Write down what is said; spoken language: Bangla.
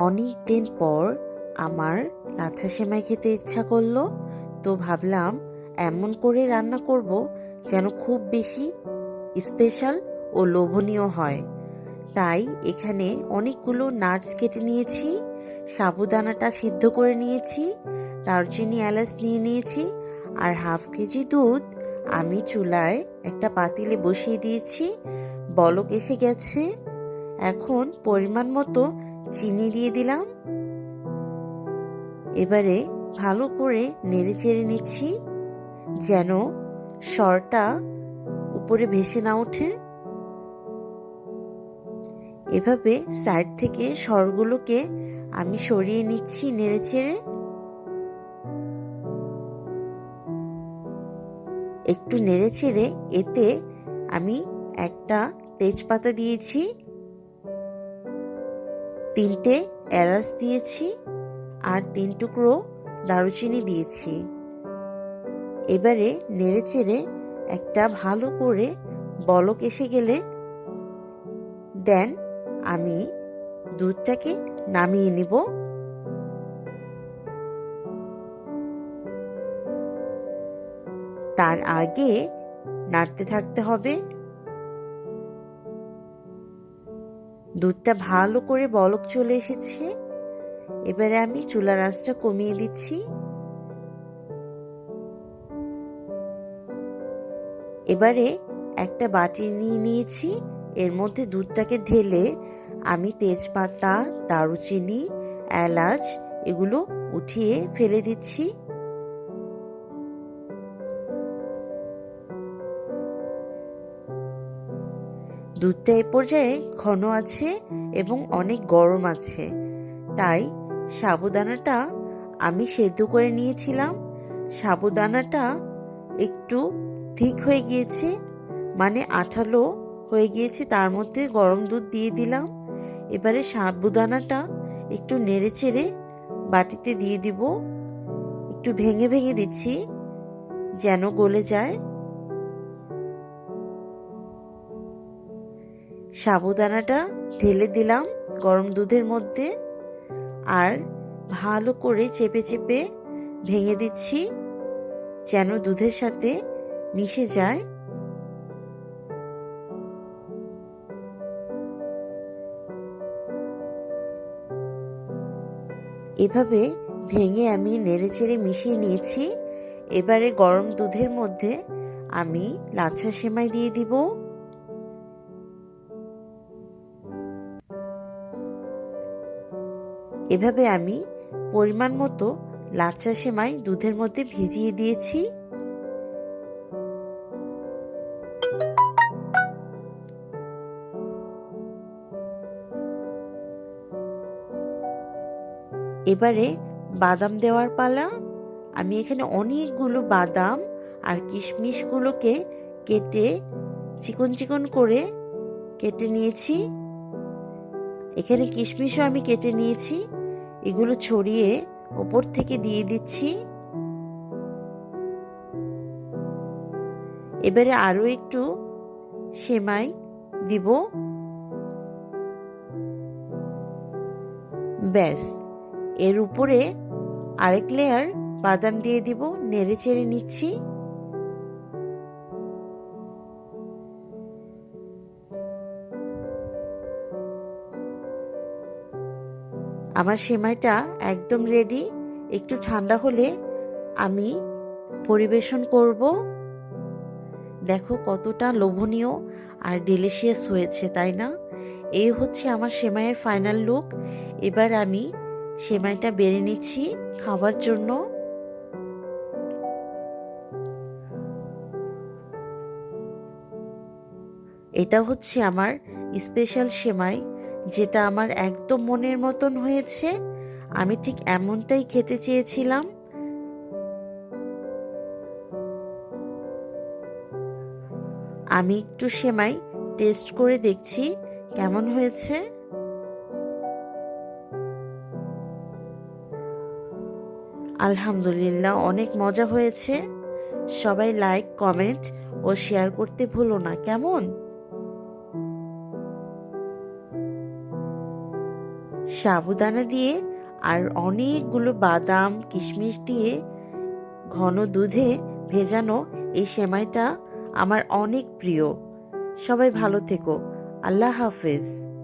অনেক দিন পর আমার লাচ্ছা সেমাই খেতে ইচ্ছা করল, তো ভাবলাম এমন করে রান্না করব যেন খুব বেশি স্পেশাল ও লোভনীয় হয়। তাই এখানে অনেকগুলো নাটস কেটে নিয়েছি, সাবুদানাটা সিদ্ধ করে নিয়েছি, দারচিনি এলাচ নিয়ে নিয়েছি, আর হাফ কেজি দুধ আমি চুলায় একটা পাতিলে বসিয়ে দিয়েছি, বলক এসে গেছে। এখন পরিমাণ মতো চিনি দিয়ে দিলাম। এবারে ভালো করে নেড়ে চেড়ে নিচ্ছি, যেন সরটা উপরে ভেসে না ওঠে। এভাবে সাইড থেকে সরগুলোকে আমি সরিয়ে নিচ্ছি নেড়ে চেড়ে একটু নেড়ে চেড়ে এতে আমি একটা তেজপাতা দিয়েছি। তিনটে এলাচ দিয়েছি আর তিন টুকরো দারুচিনি দিয়েছি। এবারে নেড়ে চেড়ে একটা ভালো করে বলক এসে গেলে দেন আমি দুধটাকে নামিয়ে নিব। তার আগে নাড়তে থাকতে হবে দুধটা ভালো করে বলক চলে এসেছে। এবারে আমি চুলার আঁচটা কমিয়ে দিচ্ছি। এবারে একটা বাটি নিয়ে নিয়েছি। এর মধ্যে দুধটাকে ঢেলে আমি তেজপাতা, দারুচিনি, এলাচ এগুলো উঠিয়ে ফেলে দিচ্ছি। দুধটা এ পর্যায়ে ঘন আছে এবং অনেক গরম আছে। তাই সাবুদানাটা আমি সেদ্ধ করে নিয়েছিলাম। সাবুদানাটা একটু ঠিক হয়ে গিয়েছে মানে আঠালো হয়ে গিয়েছে, তার মধ্যে গরম দুধ দিয়ে দিলাম। এবারে সাবুদানাটা একটু নেড়ে চেড়ে বাটিতে দিয়ে দিব। একটু ভেঙে ভেঙে দিচ্ছি, যেন গলে যায়। সাবুদানাটা ঢেলে দিলাম গরম দুধের মধ্যে আর ভালো করে চেপে চেপে ভেঙে দিচ্ছি যেন দুধের সাথে মিশে যায়। এভাবে ভেঙে আমি নেড়ে চেড়ে মিশিয়ে নিয়েছি। এবারে গরম দুধের মধ্যে আমি লাচ্ছা সেমাই দিয়ে দিব। এভাবে আমি পরিমাণ মতো লাচ্চা সেমাই দুধের মধ্যে ভিজিয়ে দিয়েছি। এবারে বাদাম দেওয়ার পালা। আমি এখানে অনেকগুলো বাদাম আর কিশমিশগুলোকে কেটে চিকন চিকন করে কেটে নিয়েছি। এখানে কিশমিশও আমি কেটে নিয়েছি। এগুলো ছড়িয়ে ওপর থেকে দিয়ে দিচ্ছি। এবারে আরও একটু সেমাই দিব। ব্যাস, এর উপরে আরেক লেয়ার বাদাম দিয়ে দিব, নেড়ে চেড়ে নিচ্ছি। আমার সেমাইটা একদম রেডি একটু ঠান্ডা হলে আমি পরিবেশন করব। দেখো কতটা লোভনীয় আর ডেলিশিয়াস হয়েছে, তাই না? এই হচ্ছে আমার সেমাইয়ের ফাইনাল লুক এবার আমি সেমাইটা বেড়ে নিচ্ছি খাবার জন্য। এটা হচ্ছে আমার স্পেশাল সেমাই। যেটা আমার একদম মনের মতন হয়েছে, আমি ঠিক এমনটাই খেতে চেয়েছিলাম। আমি একটু সেমাই টেস্ট করে দেখছি, কেমন হয়েছে? আলহামদুলিল্লাহ, অনেক মজা হয়েছে। সবাই লাইক কমেন্ট ও শেয়ার করতে ভুলো না, কেমন? সাবুদানা দিয়ে আর অনেকগুলো বাদাম, কিশমিশ দিয়ে ঘন দুধে ভেজানো এই সেমাইটা আমার অনেক প্রিয়। সবাই ভালো থেকো। আল্লাহ হাফেজ।